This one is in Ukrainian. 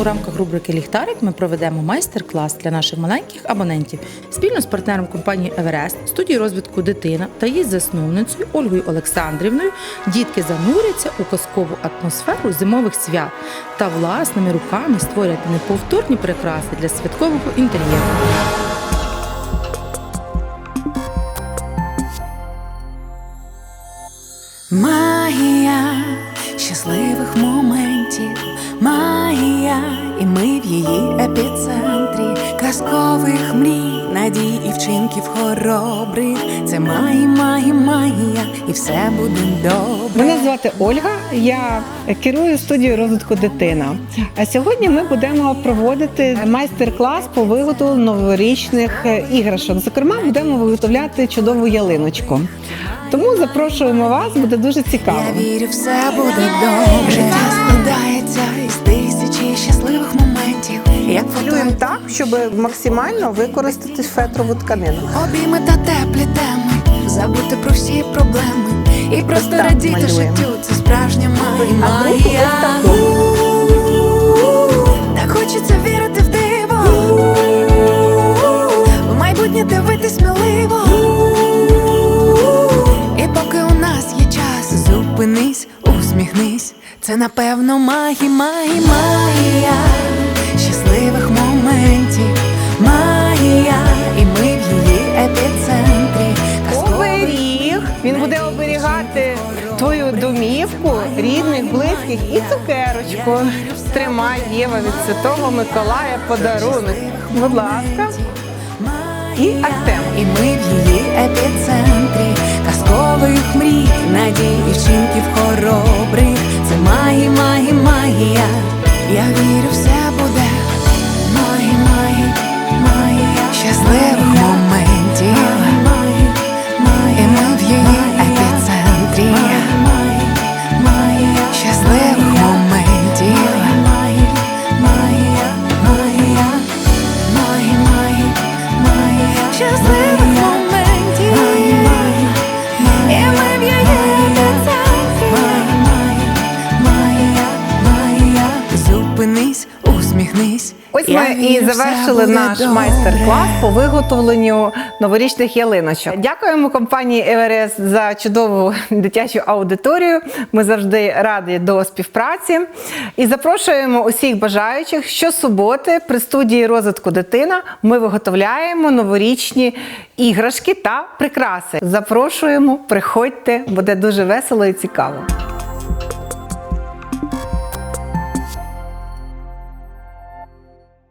у рамках рубрики Ліхтарик ми проведемо майстер-клас для наших маленьких абонентів спільно з партнером компанії Еверест, студії розвитку дитина та її засновницею Ольгою Олександрівною. Дітки зануряться у казкову атмосферу зимових свят та власними руками створять неповторні прикраси для святкового інтер'єру. Магія щасливих моментів, і ми в її епіцентрі казкових мрій, надій і вчинків хоробрих. Це магія, магія, магія, і все буде добре. Мене звати Ольга. Я керую студією розвитку дитина. А сьогодні ми будемо проводити майстер-клас по виготовленню новорічних іграшок. Зокрема, будемо виготовляти чудову ялиночку. Тому запрошуємо вас, буде дуже цікаво. Я вірю, все буде добре. Життя складається із тисячі щасливих моментів. Як фото так, щоб максимально використати фетрову тканину. обійми та теплі теми, забути про всі проблеми і просто так радіти малюємо. життю. Це справжня магія. Це напевно магія, магія, магія щасливих моментів. Магія, і ми в її епіцентрі. Оберіг. Він буде оберігати твою домівку, рідних, близьких і цукерочку. Тримай Єва від Святого Миколая подарунок. Будь ласка. І Артем. І ми в її епіцентрі казкових мрій, Ось ми і завершили наш майстер-клас по виготовленню новорічних ялиночок. Дякуємо компанії Еверест за чудову дитячу аудиторію. Ми завжди раді до співпраці і запрошуємо усіх бажаючих щосуботи при студії розвитку дитина. Ми виготовляємо новорічні іграшки та прикраси. Запрошуємо, приходьте, буде дуже весело і цікаво.